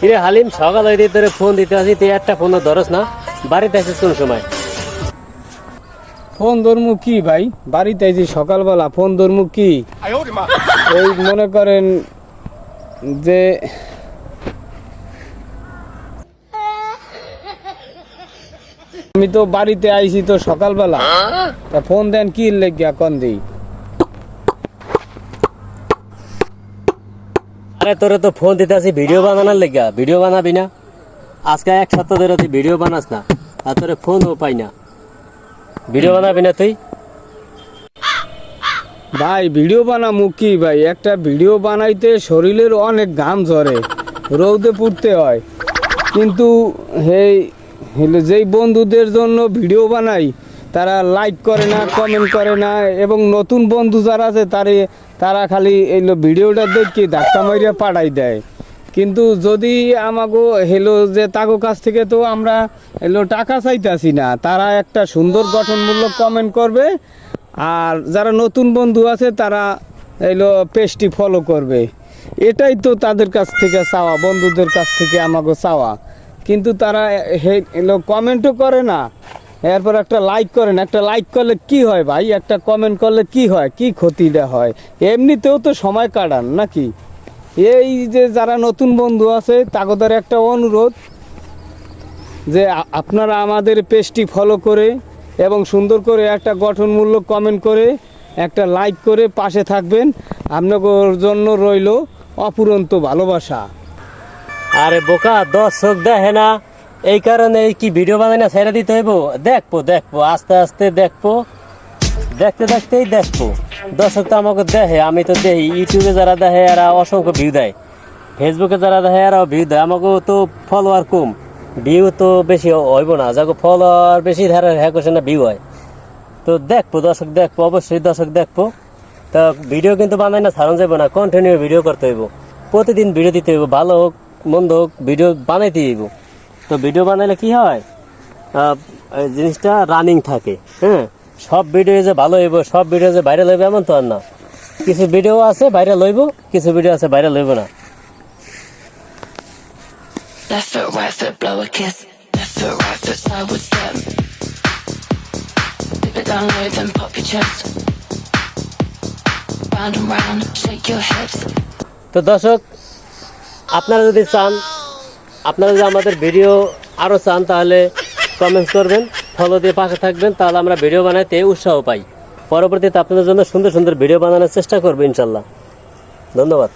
কিরে হালিম, সকাল হইতে তোরে ফোন দিতে আসি, তুই একটা ফোন ধরস না। বাড়িতে আসিস কোন সময়? ফোন ধরমু কি ভাই? বাড়িতে যে সকালবেলা ফোন ধরমু কি? ওই মনে করেন যে আমি তো বাড়িতে আইছি তো সকালবেলা। তা ফোন দেন কি লেগিয়া কন দিই আরে তোরে তো ফোন দিতে আসি ভিডিও বানানোর লেগা। ভিডিও বানাবি না? আজকে এক সপ্তাহ ধরে তুই ভিডিও বানাস না, আর তোরে ফোনও পাই না। ভিডিও বানাবি না তুই? ভাই ভিডিও বানামু কি ভাই? একটা ভিডিও বানাইতে শরীরের অনেক ঘাম ঝরে, রৌদে পুড়তে হয়। কিন্তু হলো যেই বন্ধুদের জন্য ভিডিও বানাই তারা লাইক করে না কমেন্ট করে না, এবং নতুন বন্ধু যারা আছে, তারে, তারা খালি এইলো ভিডিওটা দেখি ধাক্কা মারিয়া পাঠাই দেয়। কিন্তু যদি আমাগো হেলো যে তাগো কাছ থেকে তো আমরা এলো টাকা চাইতাছি না, তারা একটা সুন্দর গঠনমূলক কমেন্ট করবে, আর যারা নতুন বন্ধু আছে, তারা এলো পেজটি ফলো করবে। এটাই তো তাদের কাছ থেকে চাওয়া, বন্ধুদের কাছ থেকে আমাকে চাওয়া। কিন্তু তারা হে- কমেন্টও করে না। এরপর একটা লাইক করেন, একটা লাইক করলে কি হয় ভাই? একটা কমেন্ট করলে কি হয়? কি ক্ষতিটা হয়? এমনিতেও তো সময় কাটান, নাকি? এই যে যারা নতুন বন্ধু আছে, তাগোদের একটা অনুরোধ যে আপনারা আমাদের পেজটি ফলো করে এবং সুন্দর করে একটা গঠনমূলক কমেন্ট করে, একটা লাইক করে পাশে থাকবেন। আপনাদের জন্য রইল অপুরন্ত ভালোবাসা। আরে বোকা, দর্শক দেখে না এই কারণে কি ভিডিও বানাই না ছেড়ে দিতে হইব? দেখব দেখব, আস্তে আস্তে দেখব। দেখতে দেখতেই দেখব। দর্শক তো আমাকে দেখে, আমি তো দেখি। ইউটিউবে যারা দেখে, এরা অসংখ্য ভিউ দেয়। ফেসবুকে যারা দেখে, এরাও ভিউ দেয়। আমাকেও তো ফলোয়ার কম। ভিউ তো বেশি হইব না। যাকে ফলোয়ার বেশি, ধারে হ্যাঁ করছে না ভিউ হয়। তো দেখব, দর্শক দেখব, অবশ্যই দর্শক দেখব। তা ভিডিও কিন্তু বানাই না ছাড়ানো যাবে না। কন্টিনিউ ভিডিও করতে হইব। প্রতিদিন ভিডিও দিতে হইব। ভালো হোক, মন্দ হোক ভিডিও বানাইতে হইব। তো ভিডিও বানাইলে কি হয়? জিনিসটা রানিং থাকে হ্যাঁ? সব ভিডিও যে ভালো হইব সব ভিডিও যে বাইরে লইবে এমন তো আর না। কিছু ভিডিও আছে বাইরে লইব কিছু ভিডিও আছে বাইরে লইব না। তো দর্শক আপনারা যদি চান আপনারা যদি আমাদের ভিডিও আরও চান, তাহলে কমেন্টস করবেন ফলো দিয়ে পাশে থাকবেন, তাহলে আমরা ভিডিও বানাইতে উৎসাহ পাই। পরবর্তীতে আপনাদের জন্য সুন্দর সুন্দর ভিডিও বানানোর চেষ্টা করব, ইনশাল্লাহ। ধন্যবাদ।